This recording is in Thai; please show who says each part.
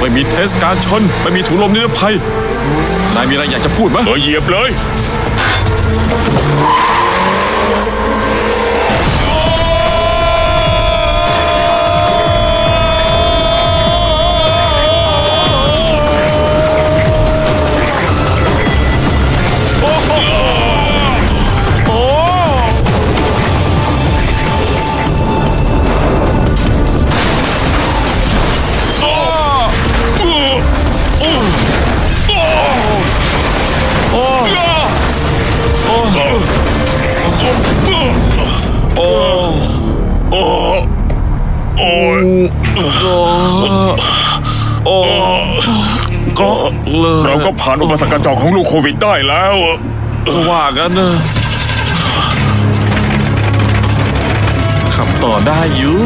Speaker 1: ไม่มีเทสการชน ไม่มีถุงลมนิรภัยนายมีอะไรอยากจะพูดไหม
Speaker 2: เออเหยียบเลย
Speaker 1: โอ้
Speaker 2: ย
Speaker 1: โอ้
Speaker 2: ก็
Speaker 1: เลย
Speaker 2: เราก็ผ่านอุปสรรคกรจอกของลูกโควิดได้แล้ว
Speaker 1: ว่ากันนะขับต่อได้อยู่